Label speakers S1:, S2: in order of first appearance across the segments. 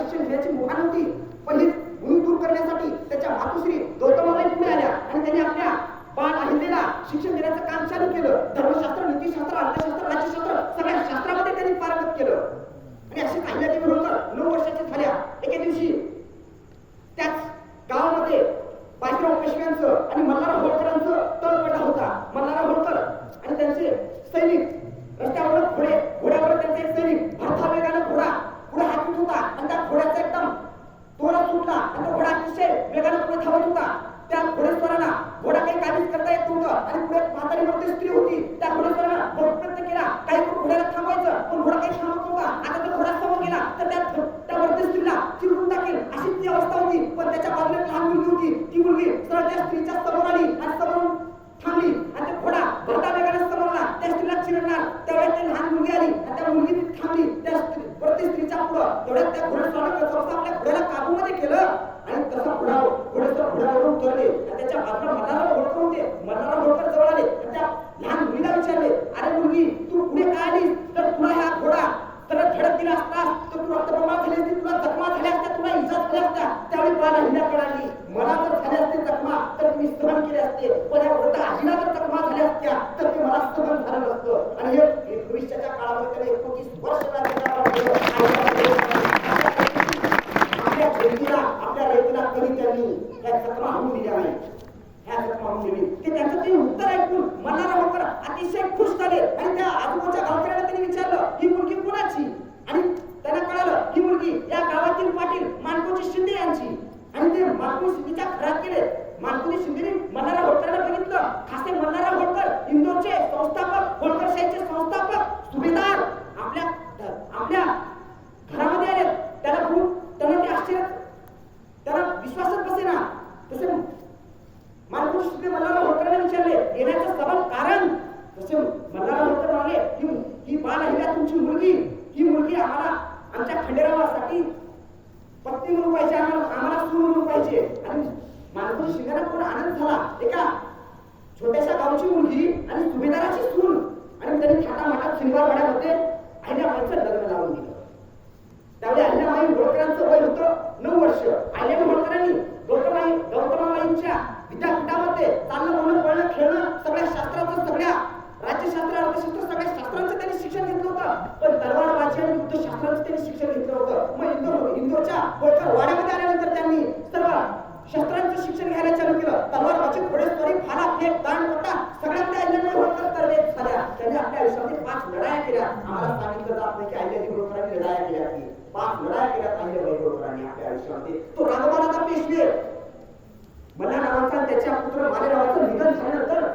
S1: काळामध्ये शिक्षण घेण्याची मुभा नव्हती पण ही भूमी दूर करण्यासाठी त्याच्या मातुश्री गौतमाबाई पुढे आल्या आणि त्यांनी आपल्या बाण अहिल्याला शिक्षण देण्याचं काम चालू केलं धर्मशास्त्र नीतीशास्त्र अर्थशास्त्र राज्यशास्त्र सगळ्या शास्त्रामध्ये त्यांनी पारंगत केलं आणि असे अहिल्यादेवी होळकर नऊ वर्षाच्या झाल्या एके दिवशी त्याच गावामध्ये बाजीराव पेशव्यांचं आणि मल्हारराव होळकरांचं तळपटा होता मल्हारराव होळकर आणि त्यांचे सैनिक रस्त्यावर घोडे घोड्यावर त्यांचे एक सैनिक भरता वेगानं घोडा पुढे हाकून होता आणि त्या घोड्याचा एकदम तोरा सुटला आणि तो घोडा अतिशय वेगानं पुढे धावत होता त्या घोडेस्वाराला घोडा काही काहीच करता येत नव्हतं आणि पुढे म्हातारी मोठी स्त्री होती त्या घोडेस्वाराला बहुत प्रयत्न केला काही करून घोड्याला थांबवायचं पण घोडा काही थांबत नव्हता आता तो घोडा समोर गेला तर त्या त्या वरती स्त्रीला चिरून टाकेल अशी ती अवस्था होती पण त्याच्या बाजूला एक लहान मुलगी होती सरळ त्या स्त्रीच्या समोर आली आणि समोर थांबली. आणि ते घोडा भरता वेगाने समोर आला. त्या स्त्रीला चिरणार तेवढ्यात ते लहान मुलगी आली आणि त्या मुलगी थांबली. त्या स्त्री वरती स्त्रीच्या पुढं. तेवढ्यात त्या घोडेस्वारानं कसं आपल्या घोड्याला काबूमध्ये केलं आणि तसा घोडा घोडेस्वार घोड्यावरून उतरले आणि त्याच्या बाजूला मल्हारराव होळकर होते मल्हारराव होळकर जवळ आले आणि त्या लहान मुलीला विचारले अरे मुलगी तू पुढे काय आलीस तर तुला हा घोडा तर धडक दिला असतास तर तू रक्तप्रवाह झाली असती तुला जखमा झाल्या असत्या तुला इजा झाल्या असत्या त्यावेळी बाला हिंड्याकडे आली मला जर झाले असते जखमा तर मी सहन केले असते पण या वृद्ध आजीला जर जखमा झाल्या असत्या तर ते मला सहन झालं नसतं आणि हे हे भविष्याच्या काळामध्ये त्याने एकोणतीस वर्ष राज्य आपल्या जयंतीला आपल्या रयतेला कधी त्यांनी या जखमा होऊन दिल्या नाही ह्या जखमा होऊन दिली ते त्यांचं ते उत्तर ऐकून मनाला होकर अतिशय खुश झाले आणि त्या आजूबाजूच्या गावकऱ्यांना त्यांनी विचारलं ही मुलगी कोणाची आणि त्यांना कळालं ही मुलगी या गावातील पाटील मानकोजी शिंदे यांची आणि ते मानको शिंदेच्या घरात गेले मानकोजी शिंदेने मल्हारराव होळकरला बघितलं खासे मल्हारराव होळकर इंदोरचे संस्थापक होळकरशाहीचे संस्थापक सुभेदार आपल्या आपल्या घरामध्ये आले त्याला खूप त्यांना ते आश्चर्य त्याला विश्वासच बसेना तसे मानकुश शिंदे मल्हारराव होळकरांना विचारले येण्याचं सबब कारण तसे मल्हारराव होळकर म्हणाले ही ही बाल अहिल्या तुमची मुलगी ही मुलगी आम्हाला आमच्या खंडेरावासाठी पत्नी म्हणून पाहिजे आम्हाला आम्हाला सून म्हणून पाहिजे. आणि मानकुश शिंदेला कोण आनंद झाला. एका छोट्याशा गावची मुलगी आणि सुभेदाराची सून. आणि त्यांनी छाटा माटात शनिवार वाड्यामध्ये अहिल्याबाईचं लग्न लावून दिलं. त्यावेळी अहिल्याबाई होळकरांचं वय होतं नऊ वर्ष. अहिल्याबाई होळकरांनी गौतमाई गौतमाबाईंच्या विद्यापीठामध्ये चालणं बोलणं पळणं खेळणं सगळ्या शास्त्राचं सगळ्या राज्यशास्त्र अर्थशास्त्र सगळ्या शास्त्रांचं त्यांनी शिक्षण घेतलं होतं पण तलवारबाजी आणि युद्धशास्त्राचं त्यांनी शिक्षण घेतलं होतं मग इंदोर इंदोरच्या होळकर वाड्यामध्ये आल्यानंतर त्यांनी सर्व शस्त्रांचं शिक्षण घ्यायला चालू केलं. तलवार तलवारबाजी घोडेस्वारी भाला फेक दांड पट्टा सगळ्यात त्या अहिल्याबाई होळकर तरबेज झाल्या त्यांनी आपल्या आयुष्यामध्ये पाच लढाया केल्या. आम्हाला सांगितलं जात नाही की अहिल्यादेवी होळकरांनी लढाया केल्या की. पाच लढाया केल्या अहिल्याबाई होळकरांनी आपल्या आयुष्यामध्ये. तो राघवानाचा पेशवे मल्हाररावांचा आणि त्याच्या पुत्र मालेरावाचं निधन झाल्यानंतर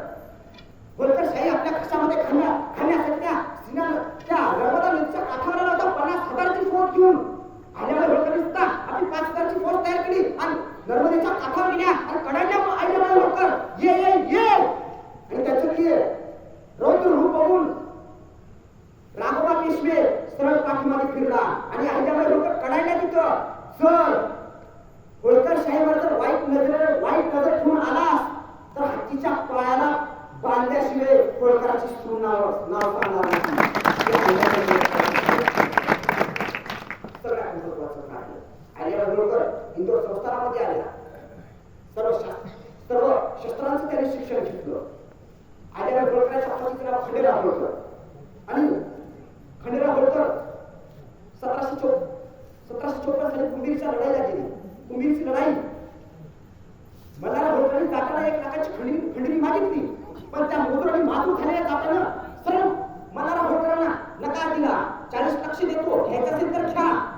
S1: होळकर शाही आपल्या कशामध्ये खाण्या खाण्यासाठी त्या सिना त्या नर्मदा नदीच्या काठावर आला होता. पन्नास हजाराची फोट घेऊन. आल्यामुळे होळकर आपली पाच हजारची फौज तयार केली. आणि नर्मदेच्या काठावर गेल्या. आणि कडाडल्या आल्यामुळे होळकर ये ये ये. आणि त्याचं रौद्र रूप बघून राघोबा पेशवे सरळ पाठीमागे फिरला. आणि अहिल्याबाई होळकर कडाडल्या तिथं सर होळकर शाहीवर जर वाईट नजर वाईट नजर ठेवून आलास तर हत्तीच्या पायाला बांधल्याशिवाय होळकराची सून नाव नाव सांगणार नाही. हे अहिल्याबाई सगळ्यात होळकर इंदोर संस्थानामध्ये आल्या सर्व सर्व शस्त्रांचं त्याने शिक्षण घेतलं. अहिल्याबाई होळकराच्या हाताची त्याला खंडेराव होळकर आणि खंडेराव होळकर सतराशे चौ सतराशे चौपन्न साली कुंभीरच्या लढाईला गेली. कुंभीरची लढाई. मल्हारा होळकरांनी जाताना एक लाखाची खंडणी खंडणी मागितली. पण त्या मोदराने मातू झालेल्या जाताना सरळ मल्हारा होळकरांना नकार दिला. चाळीस लक्ष देतो. घ्यायचं असेल तर घ्या.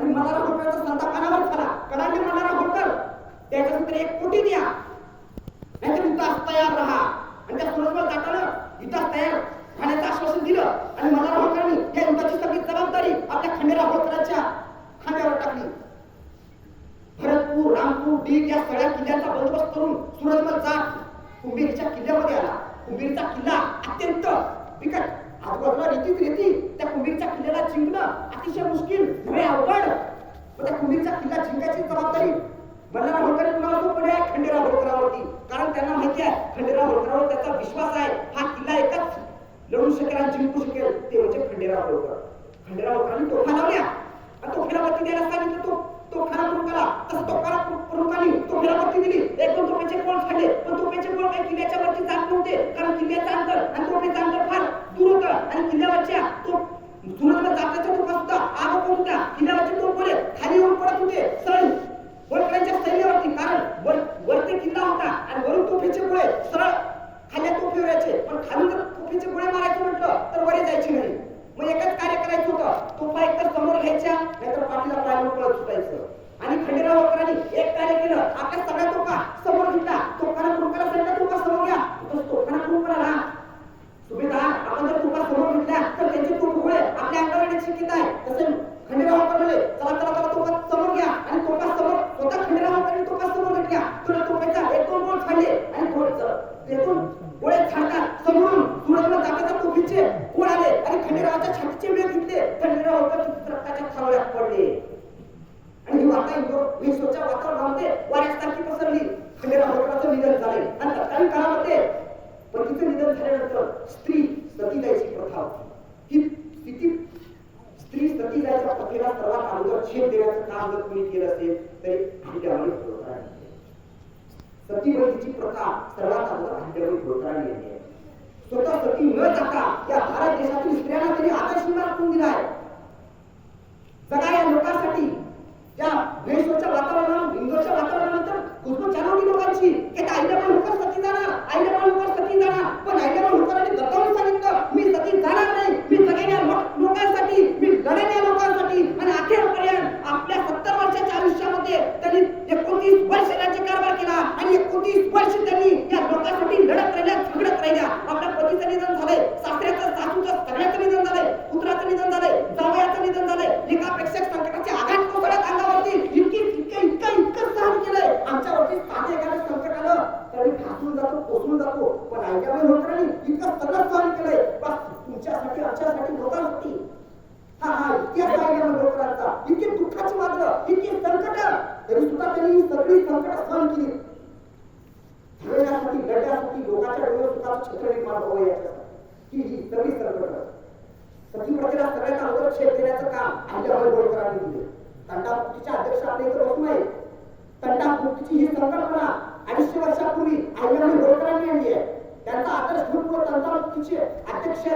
S1: आणि मल्हारराव होळकरांचा संताप अनावर झाला कडाने मनाला होळकर त्याच्यानंतर एक कोटी द्या. नाहीतर युद्धास तयार राहा. आणि त्या सुरजबळ जाताना इथं तयार राहण्याचं आश्वासन दिलं. आणि मनाला होळकरांनी या युद्धाची सगळी जबाबदारी आपल्या खंडेरा होळकरांच्या खांद्यावर टाकली. भरतपूर रामपूर बीड या सगळ्या किल्ल्यांचा बंदोबस्त करून सूरजमल जा. कुंभीरच्या किल्ल्यामध्ये आला. कुंभीरचा किल्ला अत्यंत बिकट आजूबाजूला रेतीच रेती त्या कुंभीरच्या किल्ल्याला जिंकणं अतिशय मुश्किल रे अवघड. पण त्या कुंभीरचा किल्ला जिंकायची जबाबदारी मल्हारराव होळकर कुणाला पुढे आहे? खंडेराव होळकरावरती. कारण त्यांना माहिती आहे खंडेराव होळकर होळकरावर त्याचा विश्वास आहे. हा किल्ला एकच लढू शकेल आणि जिंकू शकेल ते म्हणजे खंडेराव होळकर. खंडेराव होळकरांनी तोफा लावल्या. आणि तो फिरापत्ती द्यायला सांगितलं तो तो खरा प्रमुखाला तसं तो खरा प्रमुखाने तो फिरापत्ती दिली. एकदम दोन कोण खाल्ले. पण तोफेचे कोण काही किल्ल्याच्या वरती जात नव्हते. कारण किल्ल्याचं अंतर आणि तोफेचं अंतर फार दूर होतं. आणि किल्ल्यावरच्या तो सुरतला जाताच्या तोफा सुद्धा आग पण होत्या किल्ल्यावरचे तोफ खाली येऊन पडत होते सरळ होळकरांच्या सैन्यावरती कारण वर वरती किल्ला होता आणि वरून तोफेचे गोळे सरळ खाल्या तोफेवर यायचे पण खालून जर तोफेचे गोळे मारायचे म्हटलं तर वरे जायचे नाही मग एकच कार्य करायचं होतं तोफा एकतर समोर घ्यायच्या नाहीतर पाठीला पायावर पळत सुटायचं आणि खंडेराव होळकरांनी एक कार्य केलं आपल्या सगळ्या तोफा समोर घेतला तोफाना कुंकाला सांगितलं तोफा समोर घ्या तसं तोफाना कुंकाला सुभेदार आपण जर तुपा समोर घेतल्या तर त्यांचे तोफ गोळे आपल्या अंगावर येण्याची शक्यता आहे तसे खंडेराव होळकर म्हणले चला चला चला तोफा समोर घ्या आणि तोफा समोर स्वतः खंडेराव होळकरांनी तोफा समोर घेतल्या तुला तोफाचा एक दोन गोळ खाल्ले आणि थोडं एकूण गोळे छाडतात समोरून सुरतला जाताचा तोफीचे गोळ आले आणि खंडेरावाच्या छातीचे वेळ घेतले खंडेराव होळकर रक्ताच्या थावळ्यात पडले आणि ही वार्ता इंदोर विश्वच्या वातावरणामध्ये वाऱ्यासारखी पसरली खंडेराव होळकरांचं निधन झाले आणि तत्कालीन काळामध्ये पतीचं निधन झाल्यानंतर स्त्री सती जायची प्रथा होती ही स्थिती स्त्री सती जायच्या प्रथेला सर्वात छेद देण्याचं काम जर कोणी केलं असेल तरी हंड्यावळी होळकरांनी सतीवतीची प्रथा सर्वात अगोदर हंड्यावळी होळकरांनी केली आहे. स्वतः सती न जाता या भारत देशातील स्त्रियांना त्यांनी आदर्श राखून दिला आहे सगळ्या या लोकांसाठी या महेश्वरच्या वातावरणात हिंदूच्या वातावरणानंतर कुसुम चालवली लोकांची की आता आईला पण हुकर सती जाणार आईला पण हुकर सती जाणार पण आईला पण हुकराने दत्तावून सांगितलं मी सती जाणार नाही मी सगळ्या लोक- लोकांसाठी मी लढेन या लोकांसाठी आणि अखेरपर्यंत आपल्या सत्तर वर्षाच्या आयुष्यामध्ये त्यांनी एकोणतीस वर्ष राज्य कारभार केला आणि एकोणतीस वर्ष त्यांनी या लोकांसाठी लढत राहिल्या झगडत राहिल्या आपल्या पतीचं निधन झालंय सासऱ्याचं सासूचं सगळ्याचं निधन झालंय पुत्राचं निधन झालंय जावयाचं निधन झालंय एकापेक्षा संकटाचे आघात कोसळत अंगावरती इतकी इतकं इतकं इतकं सहन केलंय आमच्यावरती साधे एखादं संकट आलं तरी ठासून जातो कोसळून जातो पण आईच्यामुळे होतं इतकं सगळं सहन केलंय बस तुमच्यासाठी आमच्यासाठी लोकांसाठी हा हा इतिहास आहे या लोकांचा इतकी दुःखाची मात्र इतकी संकट तरी सुद्धा त्यांनी ही सगळी संकट सहन लढण्यासाठी लोकांच्या डोळ्यात सुद्धा छत्र निर्माण व्हावं याच्यासाठी ही ही सगळी संकट सती प्रजेला सगळ्यात अगोदर छेद देण्याचं काम अहिल्याबाई होळकरांनी दिले. तंटामुक्तीच्या अध्यक्ष आपल्या इथे बसून आहे तंटामुक्तीची ही संकल्पना अडीचशे वर्षापूर्वी अहिल्याबाई होळकरांनी आणली आहे. त्यांचा आदर्श घेऊन तंटामुक्तीचे अध्यक्ष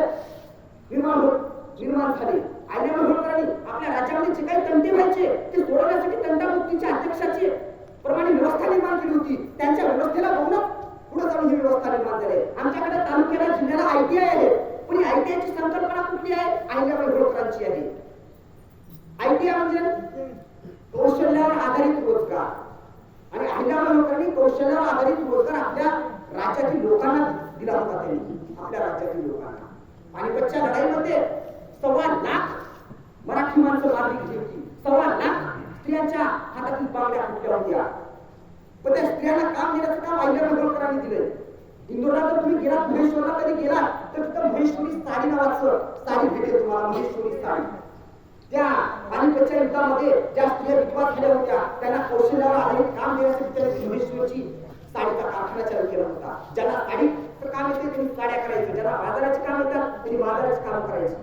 S1: निर्माण होत निर्माण झाले अहिल्याबाई होळकरांनी आपल्या राज्यामध्ये जे काही तंटे व्हायचे ते सोडवण्यासाठी तंटामुक्तीच्या अध्यक्षाचे प्रमाणे व्यवस्था निर्माण केली होती त्यांच्या व्यवस्थेला बघूनच पुढे जाऊन ही व्यवस्था निर्माण झाली आमच्याकडे तालुक्याला जिल्ह्याला आयटीआय आहे पण आयटीआयची संकल्पना कुठली आहे अहिल्याबाई होळकरांची आहे आयटीआय म्हणजे कौशल्यावर आधारित रोजगार आणि अहिल्याबाई लोकांनी कौशल्यावर आधारित रोजगार आपल्या राज्यातील लोकांना दिला होता त्यांनी. आपल्या राज्यातील लोकांना. पानिपतच्या लढाईमध्ये सव्वा लाख मराठी माणसं मारली गेली होती. सव्वा लाख स्त्रियांच्या हातातील बांगड्या फुटल्या होत्या. पण त्या स्त्रियांना काम देण्याचं काम अहिल्या होळकरांनी दिलंय. इंदोरला जर तुम्ही गेलात महेश्वरला कधी गेलात तर तिथं महेश्वरी साडी नावाचं साडी भेटेल तुम्हाला महेश्वरी साडी. त्या पानिपतच्या युद्धामध्ये ज्या स्त्रिया विधवा झाल्या होत्या त्यांना कौशल्यावर आधारित काम देण्यासाठी त्यांनी महेश्वरची साडीचा कारखाना चालू केला होता. ज्यांना साडीचं काम येते त्यांनी साड्या करायचं. ज्यांना बाजाराचे काम येतात त्यांनी बाजाराचे काम करायचं.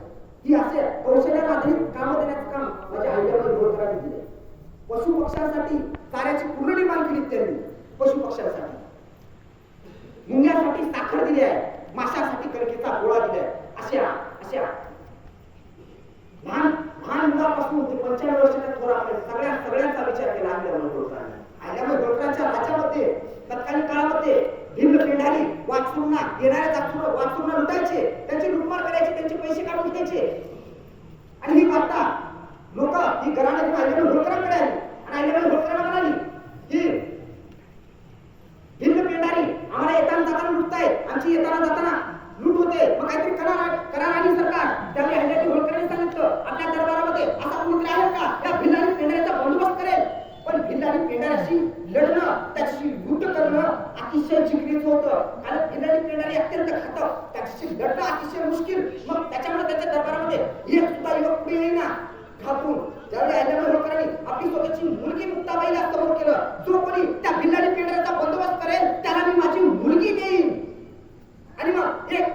S1: ही असे कौशल्यावर आधारित काम देण्याचं काम माझ्या अहिल्याबाई होळकरांनी दिले. पशु पक्ष्यांसाठी कार्याची पूर्ण निर्माण केली त्यांनी. पशु पक्ष्यांसाठी. मुंग्यासाठी साखर दिली आहे. माशासाठी कणकेचा गोळा दिलाय. अशा अशा. लहान लहान मुलापासून ते पंच्याण्णव वर्षाच्या थोरापर्यंत सगळ्या सगळ्यांचा विचार केला अहिल्याबाई होळकरांनी आल्यामुळे होळकरांच्या राज्यामध्ये तत्कालीन काळामध्ये भिन्न पेंढारी वाचूंना येणाऱ्या जाचून वाचूंना लुटायचे त्यांची लुटमार करायचे त्यांचे पैसे काढून घ्यायचे. आणि ही वार्ता लोक ही घराणे आल्यामुळे अहिल्याबाई होळकरांकडे आली आणि आल्यामुळे होळकरांना कारण इंद्राणी अत्यंत घातक त्याच्याशी लढणं अतिशय मुश्किल. मग त्याच्यामुळे त्याच्या दरबारामध्ये एक सुद्धा युवक पुढे येईना घातून आपली स्वतःची मुलगी मुक्ताबाईला समोर केलं जो कोणी त्या भिल्लाडी पिंडराचा बंदोबस्त करेल त्याला मी माझी मुलगी देईन. आणि मग एक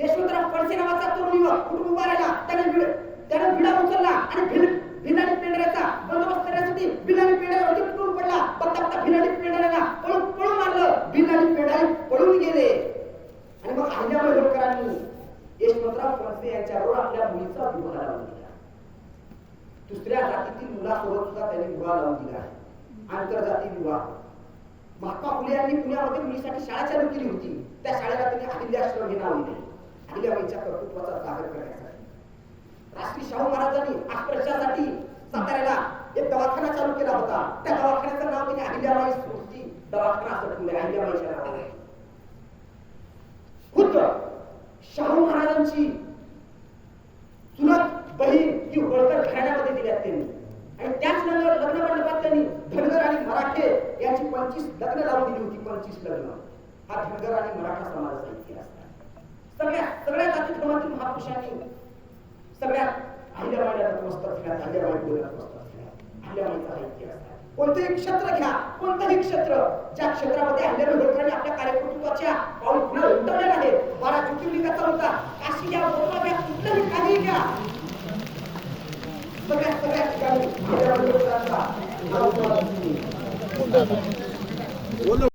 S1: यशवंतराव फडसे नावाचा तरुण युवक कुटुंब उभा त्याने भिड त्याने भिडा उचलला आणि भिल भिल्लाडी पिंडराचा बंदोबस्त करण्यासाठी भिल्लाडी पिंडरा होती कुटुंब पडला. पत्ता बघता भिल्लाडी पिंडराला पळून गेले. आणि मग आल्या लोकांनी यशवंतराव फणसे रोड आपल्या मुलीचा विवाह लावून दिला. दुसऱ्या जातीतील मुलासोबत सुद्धा त्यांनी विवाह लावून दिला. आहे आंतरजातीय विवाह. महात्मा फुले यांनी पुण्यामध्ये मुलीसाठी शाळा चालू केली होती. त्या शाळेला त्यांनी अहिल्याश्रम हे नाव दिले. अहिल्याबाईच्या कर्तृत्वाचा सागर करण्यासाठी. राष्ट्रीय शाहू महाराजांनी आस्पर्शासाठी साताऱ्याला एक दवाखाना चालू केला होता. त्या दवाखान्याचं नाव त्यांनी अहिल्याबाई स्फूर्ती दवाखाना असं ठेवले. अहिल्याबाईच्या अहिल्याबाईला नतमस्तक दिल्या कोणतंही क्षेत्र घ्या कोणतंही क्षेत्र ज्या क्षेत्रामध्ये अहिल्याबाई आपल्या कार्यकर्तृत्वाच्या पाऊल पुन्हा आहे बारा ज्योतिर्लिंगाचा होता काशी घ्या गोवा घ्या कुठलंही काही घ्या. सगळ्या सगळ्या ठिकाणी